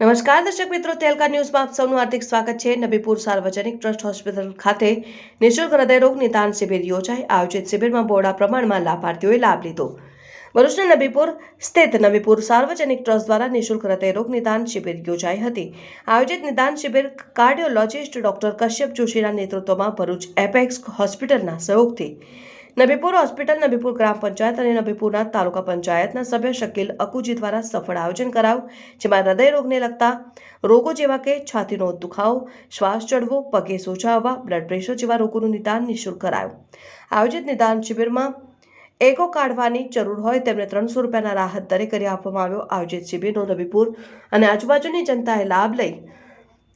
નમસ્કાર દર્શક મિત્રો, તેલકા ન્યૂઝમાં આપ સૌનું હાર્દિક સ્વાગત છે. નબીપુર સાર્વજનિક ટ્રસ્ટ હોસ્પિટલ ખાતે નિઃશુલ્ક હૃદયરોગ નિદાન શિબિર યોજાઈ. આયોજિત શિબિરમાં બોડા પ્રમાણમાં લાભાર્થીઓએ લાભ લીધો. ભરૂચના નબીપુર સ્થિત નબીપુર સાર્વજનિક ટ્રસ્ટ દ્વારા નિઃશુલ્ક હૃદયરોગ નિદાન શિબિર યોજાઈ હતી. આયોજિત નિદાન શિબિર કાર્ડિયોલોજિસ્ટ ડોક્ટર કશ્યપ જોશીના નેતૃત્વમાં ભરૂચ એપેક્સ હોસ્પિટલના સહયોગથી નબીપુર હોસ્પિટલ, નબીપુર ગ્રામ પંચાયત અને નબીપુરના તાલુકા પંચાયતના સભ્ય શકીલ અકુજી દ્વારા સફળ આયોજન કરાયું, જેમાં હૃદય રોગને લગતા રોગો જેવા કે છાતીનો દુખાવો, શ્વાસ ચડવો, પગે સોજા આવવા બ્લડ પ્રેશર જેવા રોગોનું નિદાન નિઃશુલ્ક કરાયું. આયોજિત નિદાન શિબિરમાં એકો કાઢવાની જરૂર હોય તેમને ત્રણસો રૂપિયાના રાહત દરે કરી આપવામાં આવ્યો. આયોજિત શિબિરનો નબીપુર અને આજુબાજુની જનતાએ લાભ લઈ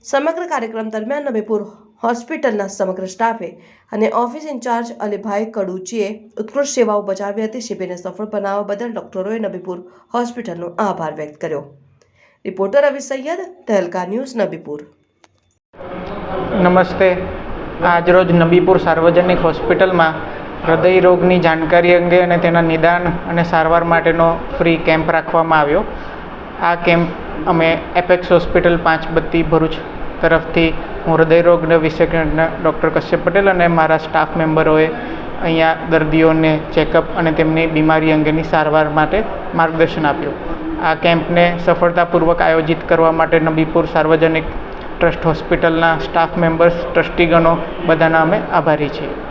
સમગ્ર કાર્યક્રમ દરમિયાન નબીપુર હોસ્પિટલના સમગ્ર સ્ટાફે અને ઓફિસ ઇન્ચાર્જ અલીભાઈ કડુચીએ ઉત્કૃષ્ટ સેવાઓ બજાવી હતી. શિબિરને સફળ બનાવવા બદલ ડોક્ટરોએ નબીપુર હોસ્પિટલનો આભાર વ્યક્ત કર્યો. Reporter Ravi Saiyed, Tehelka news Nabipur. નમસ્તે. આજરોજ નબીપુર સાર્વજનિક હોસ્પિટલમાં હૃદય રોગની જાણકારી અંગે અને તેના નિદાન અને સારવાર માટેનો ફ્રી કેમ્પ રાખવામાં આવ્યો. આ કેમ્પ અમે એપેક્સ હોસ્પિટલ પાંચ બત્તી ભરૂચ તરફથી હું હૃદયરોગ વિશેષજ્ઞ ડૉક્ટર કશ્યપ પટેલ અને મારા સ્ટાફ મેમ્બરોએ અહીંયા દર્દીઓને ચેકઅપ અને તેમની બીમારી અંગેની સારવાર માટે માર્ગદર્શન આપ્યું. આ કેમ્પને સફળતાપૂર્વક આયોજિત કરવા માટે નબીપુર સાર્વજનિક ટ્રસ્ટ હોસ્પિટલના સ્ટાફ મેમ્બર્સ, ટ્રસ્ટીગણો બધાના અમે આભારી છીએ.